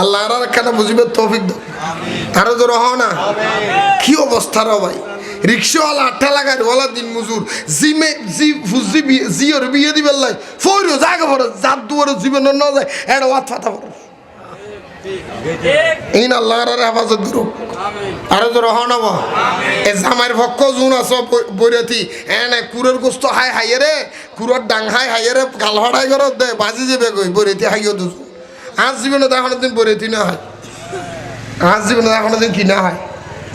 আল্লাহ আর কেন বুঝবে তৌফিক আরও জোর হও না? কি অবস্থা রে ভাই? রিক্সাওয়ালা আটটা লাগাই ওলা দিন মজুর জিমে জি ফুজি জিওর বিয়ে দিবে লাই। ফইরো জায়গা পড়ে জাত দুয়ারে জীবন না যায় এটা ওয়াত ফাতা পড়ে ইন আল্লাহ আর হেফাজত করুক আরও জোর হও না বা এ জামাইয়ের পক্ষ জুন আস বৈরাতি। এনে কুরের গোস্ত হাই হাইয়ে রে কুরের ডাং হাই হাইয়ে রে গাল হড়াই করত দে বাজি যাবে কই বৈরাতি হাইও দুজু আজ জীবনে দেখানো দিন বৈরাতি না হয়। আজ জীবনে দেখানো দিন কি না হয়।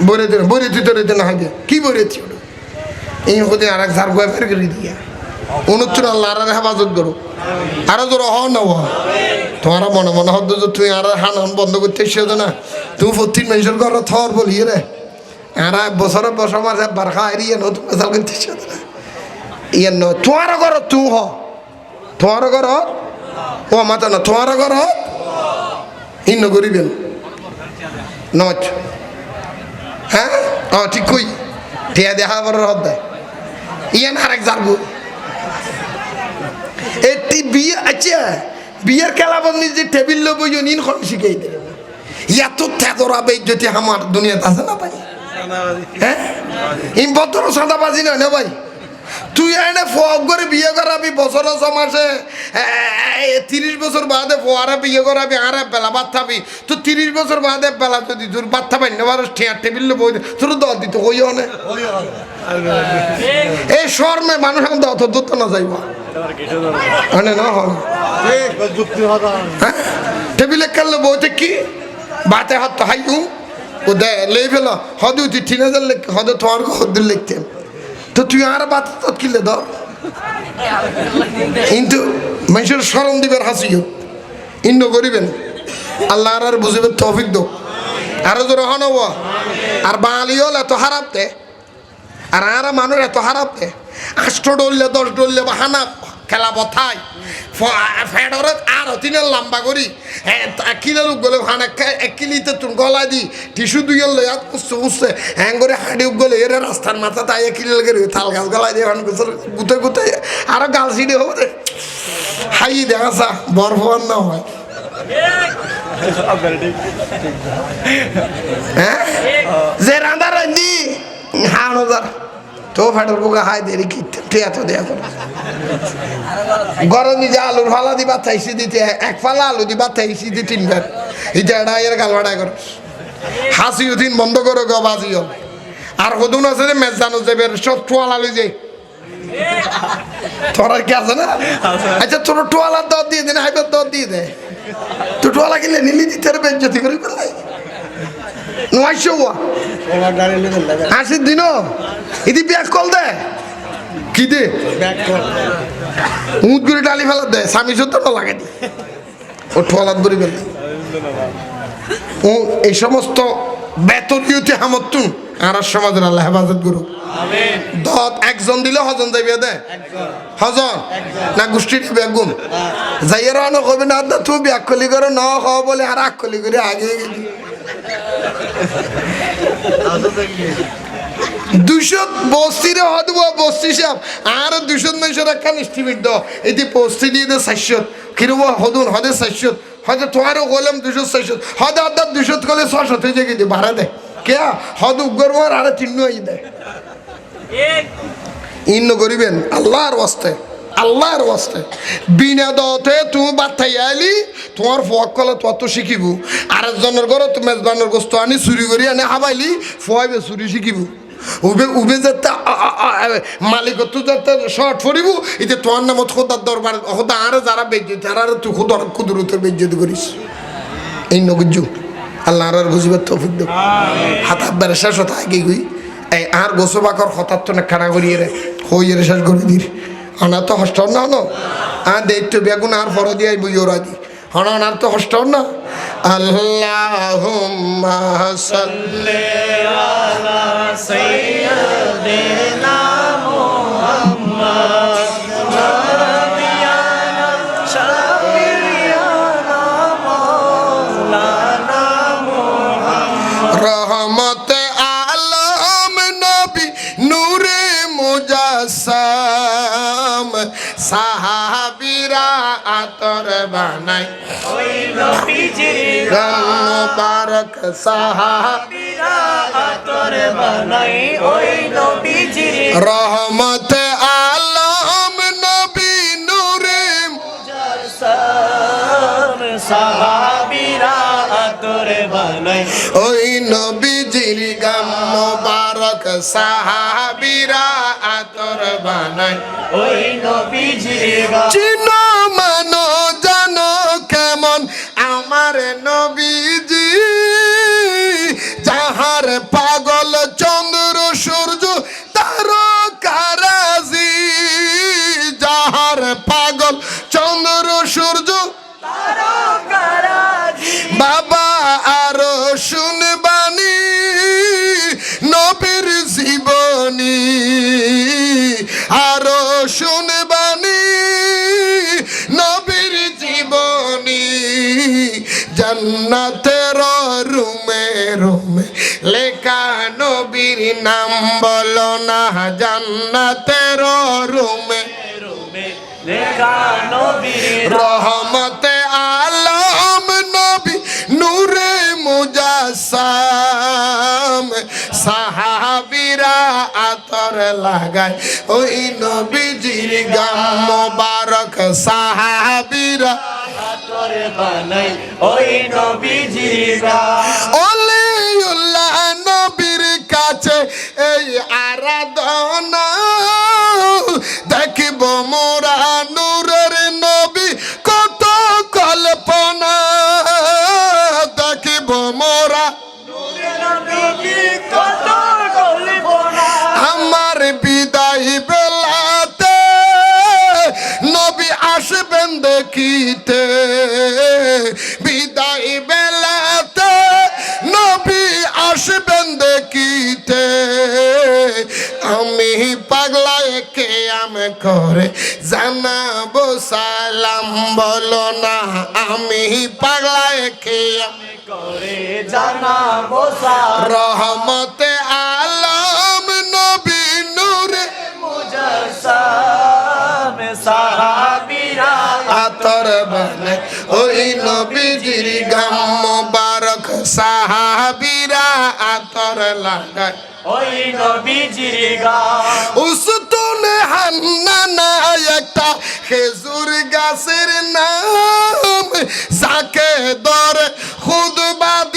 বৈরাতি না বৈরাতি তো রেতে না হয় কি বৈরাতি ওটা? এই হতে আর এক ঝাড় গোয়া ফের করে দিয়া। অনুচ্চুর আল্লাহ আর হেফাজত করো। আরও জোর হও না হওয়া তোমার মনে মনে হতো যে তুই আর হান বন্ধ করতে এসেছ না। তুমি প্রত্যেক মানুষের ঘর থর বলি রে। আর বছরে বছর মাসে বারখা এরিয়ে নতুন মেসাল করতে এসেছ না। ইয়ে ন তোমার ঘর তুই হ। তোমার ঘর ও মাতা না, তোমার ঘর ইন্ন করিবেন নচ হ্যাঁ ও ঠিক কই? টিয়া দেখা বড় হদ দেয় ইয়ান আরেক জারবো। এটি বিয়ে আচ্ছা বিয়ের খেলা বন্ধি যে টেবিল লোক নিন খন শিখাই দেবে এত থেদরা বেজ্জতি আমার দুনিয়াতে আছে না ভাই? হ্যাঁ? ইম বদর সাদাবাজি নয় না ভাই? তুই এনে ফক করে বিয়ে করাবি, বছর মাসে। তিরিশ বছর বাদে ফোয়ারা বিয়ে করাবি, আর বেলা ভাত খাবি তো তিরিশ বছর বাদে বেলা যদি তোর ভাত খাবাই না ঠেয়ার টেবিল বই তোর দল দিত ওই অনেক এই শর্মে মানুষ এখন অত দূর না যাইব। মানে না হল হ্যাঁ। টেবিলে কাললে বইতে কি? বাতে হাত হাইউ ও দে, লেই ফেল। হদে উঠি ঠিক আছে হদে তোমার হদ লিখতেন তো তুই আর বাত তৎকিলে ধর কিন্তু মানুষের স্মরণ দিবের হাসিও ইন্ন করিবেন। আল্লাহ আর বুঝিবে তৌফিক দো আরও জোর হন আর বাঙালি হল এত হারাপতে আর আর মানুষ এত হারাপতে আষ্ট ডললে, দশ ডললে বা হানা খেলা বথায় ফেডরে আর তিনের লম্বা করি। কিলে লোক গলে হানা এক কিলিতে তুন গলা দি টিসু দুই লই হাত উঠছে উঠছে হ্যাং, করে হাঁটি গলে এর রাস্তার মাথা তাই কিলে লাগে তাল গাছ গলা দিয়ে হান গুতে গুতে। আরও গাল সিঁড়ি হবে হাই, দেখা সা বরফ না হয়। হ্যাঁ? যে রান্দা রান্দি হান হাজার তো ফেটার পোকা হাই দেরি কি তো দেয়া গরম আলুর ফালা দিবা থাইছি দিতে এক ফালা আলু দিবা থাইছি দি তিনবার এটা এর গাল বাড়াই করো। হাসি উঠিন বন্ধ করো গো বাজিও। আর হদুন আছে যে মেজানো যাবে সব টোয়াল আলু যে তোরা কি আছে না? আচ্ছা তোর টোয়ালার দর দিয়ে দে না হাইবার দর দিয়ে দে। তুই টোয়ালা কিনলে নিলি দিতে যদি করে ফেললে নয়শো আশির দিন ইদি ব্যাগ কল দে। কি দে? উঁত করে ডালি ফেলা দে স্বামী সত্য না লাগে দি। ও ঠোয়ালাত ধরে ফেলে। ও এই সমস্ত বেতনীয়তে হামতুন আর সমাজের আল্লাহ হেফাজত করু। দত একজন দিলে হজন যাইবে দে। হজন? না গোষ্ঠী বেগুন যাইয়ে রানো কবি না দা তুই ব্যাগ কলি করে ন হ বলে আর আগ কলি করে আগে গেলি দুশো বস্তিরে হদব বস্তি সাপ। আর দুশো নয়শো টাকা এস্টিমেট দাও এটি বস্তি দিয়ে দে চারশো কিরব হদুন হদে চারশো হয়তো তোমারও বললাম দুশো চারশো হদে আদার দুশো করলে ছশো। থেকে গেছে ভাড়া দেয় কে? হদ উগ্র আর চিহ্ন দেয় ইন্ন করিবেন আল্লাহর ওয়াস্তে। আল্লাহর ওয়াস্তে। বিনা দতে তুমি বার্তাই আইলি, তোমার ফক কলে তত শিখিব। আরেকজনের ঘরে তুমি মেজবানের গোস্ত আনি, চুরি করি আনি, হাবাইলি ফয়াবে চুরি শিখিব। উবে উবে যাতে মালিক তো যাতে শর্ট ফরিব এতে তোমার নামত খোদার দরবার, খোদা আরে যারা বেজ্জত তারা তুই খুদর কুদরতের বেজ্জত করিস। এই নগজ্জু আল্লাহ আর বুঝিবার তৌফিক দেব। হাত হাত শেষ হতা আগে গই আর গোসো বাকর হঠাৎ তো না খাড়া করিয়ে রে, হইয়ে শেষ করে দির। অনা তো হস্ট না হনো আর দেখত বেগুন আর ফর দিয়ে বই ওরা দি হন আর তো হস্ট না। আল্লাহ সাল্লি বানাই। মোবারক সাহাব বিরা আতর বানাই ওই নবীজির রহমতে আলম নবী নূরে সাহাবিরা আতর বানাই ওই নবীজির গাম মোবারক সাহাবিরা আতর বানাই। ওই নবীজির চিনো জান্নাতের রুমে রুমে। লেখা নবীর নাম বলো না জান্নাতের রুমে রুমে। লেখা নবীর রহমতে আলম নবী নূরে মুজাসাম সাহাবিরা আতর লাগায় ওই নবীজির গাম মোবারক। সাহাবিরা আতর বানাই ওই নবীজির। অলিউল্লাহ নবীর কাছে এই আরাধনা করে জানাব সালাম বলো না আমি কে আমি করে জানাব রহমতে আলম নবী নূরে। মুজাসাম সাহাবিরা। আতর বনে ওই ওই নবীজির গা উসতুনে হান্নানা একটা খেজুর গাছের নাম যাকে দর খুদবা দিতেন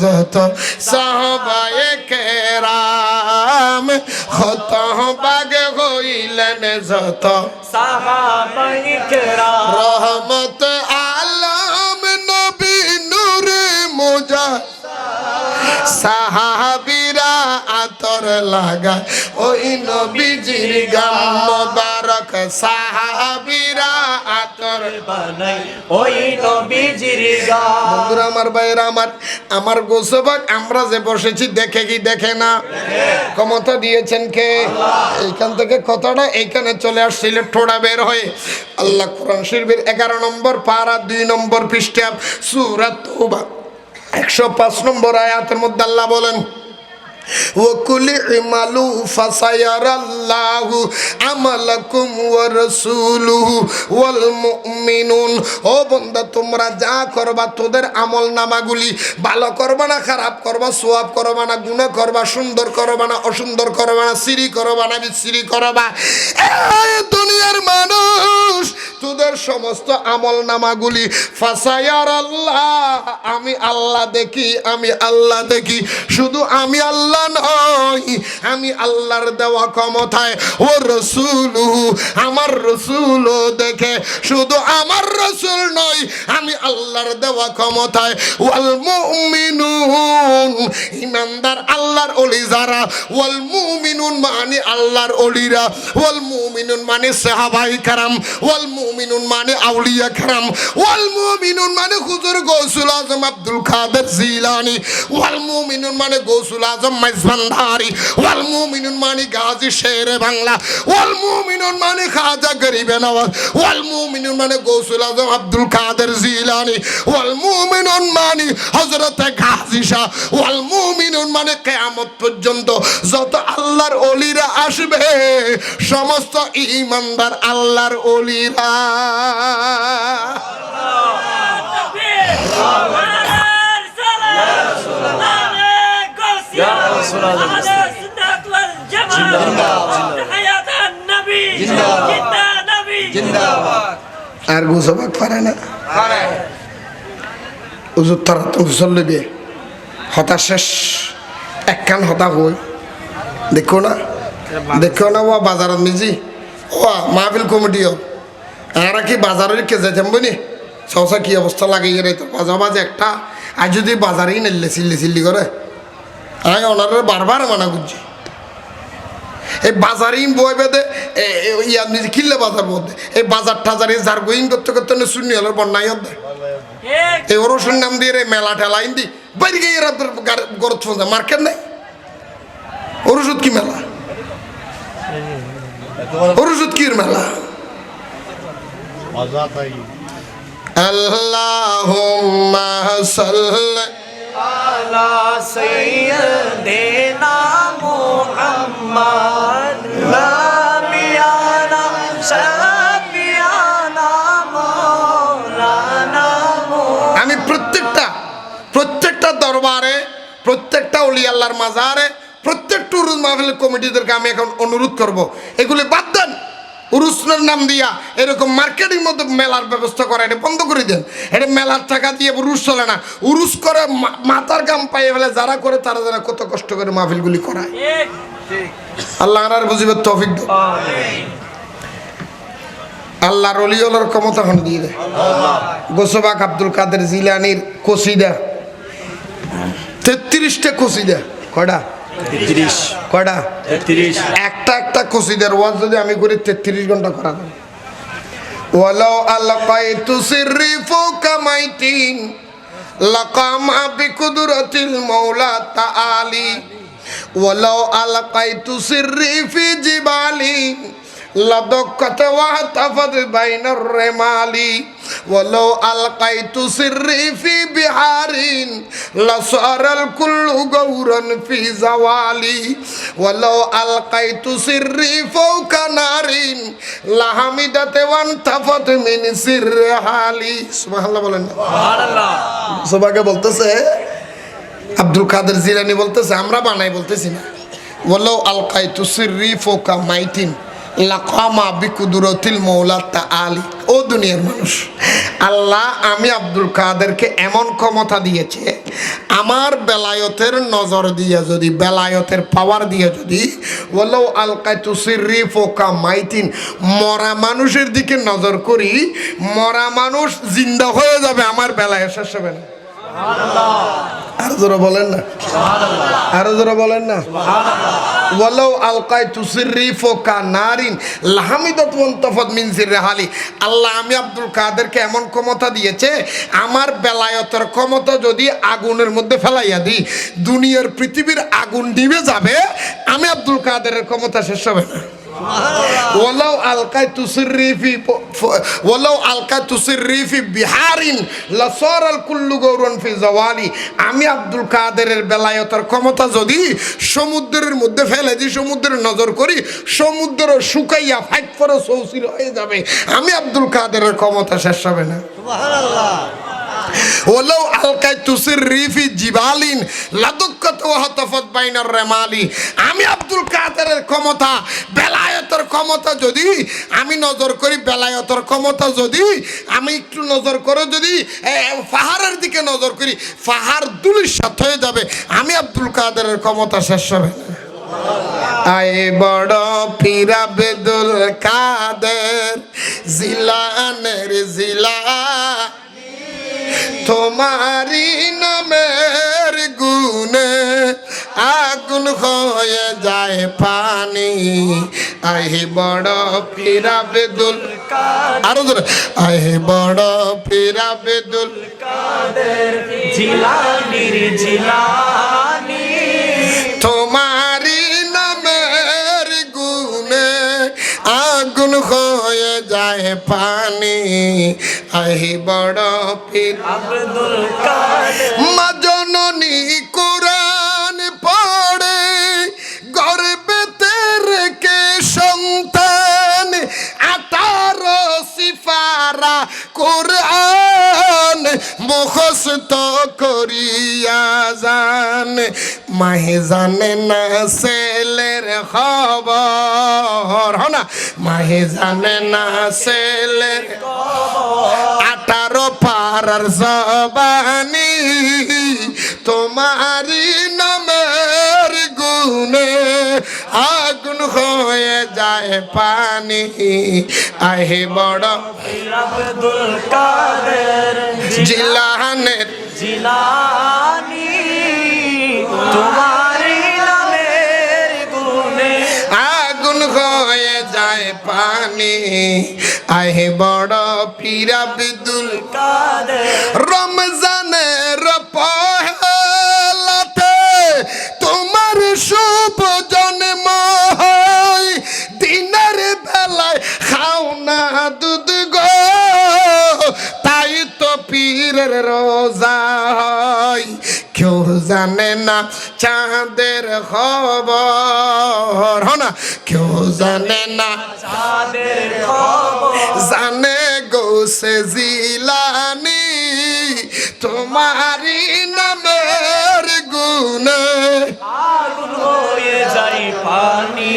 যত সাহবায়ে কেরাম হত বাগে হইলেন যত। সাহাবাই কেরাম রহমত আলম নবী নূরে মোজা। সাহাবিরা আতর লাগা। ওই নবীজির গাম মোবারক, সাহাবিরা আতর ওই নবীজির গা বন্ধুরা, আমার ভাইয়েরা, আমার আমার গোসবাক আমরা যে বসেছি, দেখে কি দেখে না? ক্ষমতা দিয়েছেন কে? এইখান থেকে কথাটা এইখানে চলে আসছিল ঠোড়া বের হয়ে। আল্লাহ কোরআন শরীফের এগারো নম্বর পারা, দুই নম্বর পৃষ্ঠা, সুরাত একশো পাঁচ নম্বর আয়াতের মধ্যে আল্লাহ বলেন وكل اعملوا فسيرى الله عملكم ورسوله والمؤمنون ও বন্ধা তোমরা যা করবা তোদের আমল নামাগুলি ভালো করবা না খারাপ করবা সোয়াব করবা না গুণা করবা সুন্দর করবা না অসুন্দর করবা না সিঁড়ি করবা না বিসিরি করবা এই দুনিয়ার মানুষ তোদের সমস্ত আমল নামাগুলি ফাসায়ার আল্লাহ আমি আল্লাহ দেখি আমি আল্লাহ দেখি শুধু আমি আল্লাহ নই আমি আল্লাহর দেওয়া ক্ষমতায়। ও রসুল, আমার রসুল দেখে, শুধু আমার রসুল নয়, আমি আল্লাহর দেওয়া ক্ষমতায়। ওয়াল মুমিনুন, ইমানদার আল্লাহর অলি যারা। ওয়াল মুমিনুন মানে আল্লাহর অলিরা। ওয়াল মুমিনুন মানে সাহাবাই কারাম। ওয়াল মুমিনুন মানে আউলিয়া কারাম। ওয়াল মুমিনুন মানে হুজুর গৌসুল আজম আব্দুল কাদের জিলানি। ওয়াল মুমিনুন মানে গৌসুল আজম মাইজভান্ডারি ওয়াল মুমিনুন মানে গাজী শেরে বাংলা, ওয়াল মুমিনুন মানে খাজা গরিবে নওয়াজ, ওয়াল মুমিনুন মানে গৌসুল আজম আব্দুল কাদের জিলানি, ওয়াল মুমিনুন মানে হযরতে গাজী শাহ, ওয়াল মুমিনুন মানে কিয়ামত পর্যন্ত যত আল্লাহর ওলিরা আসবে, সমস্ত ঈমানদার আল্লাহর ওলিরা। আর পারে না। উজুর তারা দিয়ে হতা শেষ। একখান হতা হই দেখো না। দেখো না ও বাজারত মিজি। ও মাহফিল কমিটিও এরা কি বাজারের কে যেতাম বনি। সহসা কি অবস্থা লাগে রে তো বাজা বাজে একটা। আর যদি বাজারেই নেলে চিল্লি চিল্লি করে। আমি ওনারা বারবার মানা করছি। এই বাজারেই বই বেঁধে ইয়ার নিজে কিল্লে বাজার বলতে এই বাজার টাজারে জারগুইন করতে করতে শূন্য হলো বন্যাই অর্ধে এই ওরসুন নাম দিয়ে রে মেলা ঠেলা ইন্দি বাইরে গিয়ে এরা গরত ফোন মার্কেট ওর ওষুধ কি মেলা? ওর ওষুধ কি মেলা? আল্লাহ। সাল্লাহ سيدنا محمد نبينا شفيعنا مولانا আমি প্রত্যেকটা প্রত্যেকটা দরবারে প্রত্যেকটা অলি আল্লাহর মাজারে প্রত্যেকটা উরুজ মাহফিল কমিটিদেরকে আমি এখন অনুরোধ করব এগুলি বাদ দেন উরুসের নাম দিয়া এরকম মার্কেটের মধ্যে মেলার ব্যবস্থা করা, এটা বন্ধ করে দেন। এটা মেলার টাকা দিয়ে উরুস চলে না। উরুস করে মাথার গাম পাইয়ে ফেলে যারা করে তারা যারা কত কষ্ট করে মাহফিলগুলি করায়। আল্লাহ আর বুঝিবে তৌফিক দাও। আল্লাহর অলিওলার ক্ষমতা হন দিয়ে দেয়। গোসবাক আব্দুল কাদের জিলানির কসিদা। তেত্রিশটা কসিদা। কয়টা? তেত্রিশ। কয়টা? তেত্রিশ। একটা একটা কসিদের ওয়াজ যদি আমি করি তেত্রিশ ঘণ্টা করা যাবে ওয়ালাও আল্লাহ পাই তুসির রিফু কামাইতিন লাকামা বিকুদরাতিল মাওলা তাআলি। ওয়ালাও আল্লাহ পাই তুসির রিফি জিবালিন لدقت واحتفظ بين الرمال ولو ألقيت سري في بحار لصار الكل غورا في زوالي ولو ألقيت سري فوق نار لحمدت وانتفت من سر حالي سبحان الله বলেন না সুবহানাল্লাহ সবাইকে বলতেছে আব্দুল কাদের জিলানি বলতেছে আমরা বানাই বলতেছি না বললো আলকাই তুসিরি ফোকা মাইতিন লাকামা বিকুদুরতিল মৌলাত্তা আলী ও দুনিয়ার মানুষ আল্লাহ আমি আব্দুল কাদেরকে এমন ক্ষমতা দিয়েছে আমার বেলায়তের নজর দিয়ে যদি বেলায়তের পাওয়ার দিয়ে যদি বলল আলকাই তুসিরি ফোকা মাইতিন মরা মানুষের দিকে নজর করি মরা মানুষ জিন্দা হয়ে যাবে আমার বেলায় শেষ হবে না। আরও জোরে বলেন না। আরও জোরে বলেন না। ওয়ালাউ আলকাই তুসিরি ফোকা নারিন, লাহামিদত মন্তফত মিন সিরহালি আল্লাহ আমি আব্দুল কাদেরকে এমন ক্ষমতা দিয়েছে, আমার বেলায়তের ক্ষমতা যদি আগুনের মধ্যে ফেলাইয়া দিই, দুনিয়ার পৃথিবীর আগুন নিভে যাবে, আমি আব্দুল কাদেরের ক্ষমতা শেষ হবে না। ওয়ালাউ আলকা তুসিরিফি ওয়ালাউ আলকা তুসিরিফি বিহারিন লাসর আল কুল্লু গৌরন ফি জওয়ালি আমি আব্দুল কাদেরের বেলায়তার ক্ষমতা যদি সমুদ্রের মধ্যে ফেলে দিই সমুদ্রের নজর করি সমুদ্র শুকাইয়া ফাইট পরে সৌসির হয়ে যাবে। আমি আব্দুল কাদেরের ক্ষমতা শেষ হবে না। সুবহানাল্লাহ ولو ألقيت سري في جبال لدقت وهتفت بين الرمال আমি আব্দুল কাদেরের ক্ষমতা বেলায়তের ক্ষমতা যদি আমি নজর করি বেলায়তের ক্ষমতা যদি আমি একটু নজর করে যদি এ, পাহাড়ের দিকে নজর করি পাহাড় দুলিশাত হয়ে যাবে আমি আব্দুল কাদেরের ক্ষমতা শেষ হবে না আয়ে বড় পীরা বেদুল কাদের জিলানের জিলা তোমারি নামের গুণে আগুন হয়ে যায় পানি। আহি বড় ফিরাবে দুল আরও ধরে আহি বড় ফিরাবে দুল জিলানির জিলানি। তোমার আগুন হয়ে যায় পানি। আহি বড় পীর। কাদের। মাজননী কোরআন পড়ে গর্বেতে রেখে সন্তান। আঠারো সিফারা কোরআন মুখস্থ করিয়া যান। মাহে জানে না ছেলের খবর। হনা মাহে জানে না ছেলের আঠারো পারার জবানি তোমারি নামের গুনে আগুন হয়ে যায় পানি। আহে বড় আব্দুল কাদের জিলানের জিলানি তোমারি নামের গুনে আগুন হয়ে যায় পানি। আহে বড় পীরা বিদুল কাদের রমজানের রোজা হয়। কেউ জানে না চাঁদের খবর। হনা কেউ জানে না জানে গোসে জিলানি তোমারি নামের যাই পানি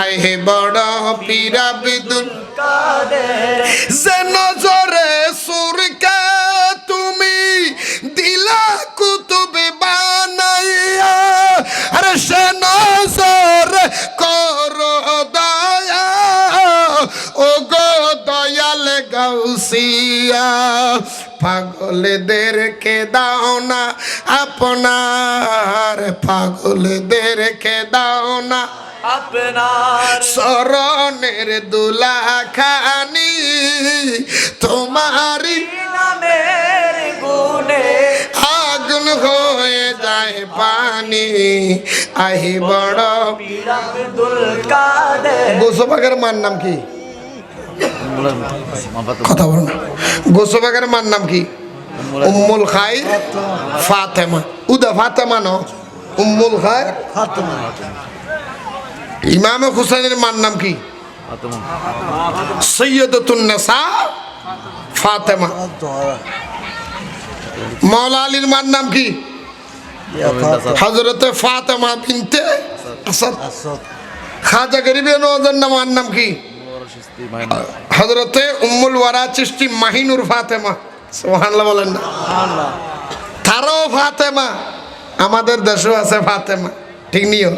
আহে বড় পীরা বিদুল কাদের। আপনার পাগলদেরকে দাও না। আপনার শরণের দুলা খানি তোমারি নামের আগুন হয়ে যায় পানি। আহি বড় আব্দুল গোসবাগের মার নাম কি? কথা বল না। গোসবাগের মার নাম কি? উম্মুল খাই ফাতেমা। উদা ফাতেমা ন? উম্মুল খাই ইমামে হুসাইনের মার নাম কি? সৈয়দতুন্নেসা ফাতেমা। মৌলা আলীর মার নাম কি? হজরতে ফাতেমা। বিনতে আসাদ। খাজা গরিবে নওয়াজের নামার নাম কি? হজরতে উম্মুল ওয়ারা চিস্তি মাহিনুর ফাতেমা। সুবহানাল্লাহ বলেন না। তারও ফাতেমা। আমাদের দেশেও আছে ফাতেমা। ঠিক নিও?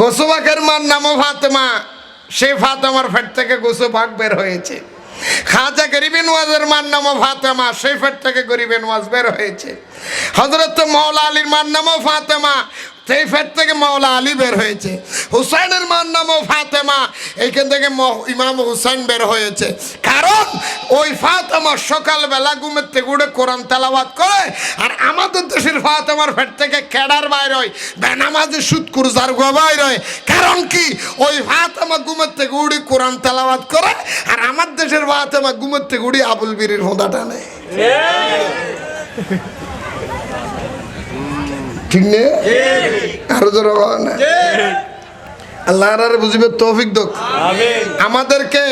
গোসবাকের মার নামও ফাতেমা। সে ফাতেমার ফেট থেকে গোসবাক বের হয়েছে। খাজা গরিবে নওয়াজের মার নামও ফাতেমা। সেই ফেট থেকে গরিবে নওয়াজ বের হয়েছে। হজরত মৌলা আলীর মার নামও ফাতেমা। সেই ফেট থেকে মৌলা আলী বের হয়েছে। হুসাইনের মার নামও ফাতেমা, এইখান থেকে ইমাম হুসাইন বের হয়েছে। কারণ ওই ফাতেমা সকালবেলা ঘুমের থেকে উঠে কোরআন তেলাওয়াত করে, আর আমাদের দেশের ফাতেমার ফেট থেকে ক্যাডার বাইর হয়, বেনামাজে সুদ কুরজার গো বাইর হয়। কারণ কি? ওই ফাতেমা ঘুমের থেকে উড়ি কোরআন তেলাওয়াত করে, আর আমার দেশের ফাতেমা ঘুমের থেকে উড়ি আবুল বিরির হোঁদা টানে ঠিক নেই? আরও জোর না। আল্লাহ আর বুঝবে তৌফিক দোক। আমাদেরকে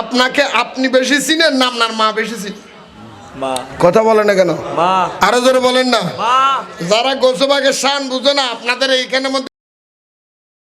আপনাকে আপনি বেশি চিনেন না আপনার মা বেশি চিনেন কথা বলে না কেন? আরও জোরে বলেন না। যারা গোসবাগের শান বুঝে না আপনাদের এইখানে মধ্যে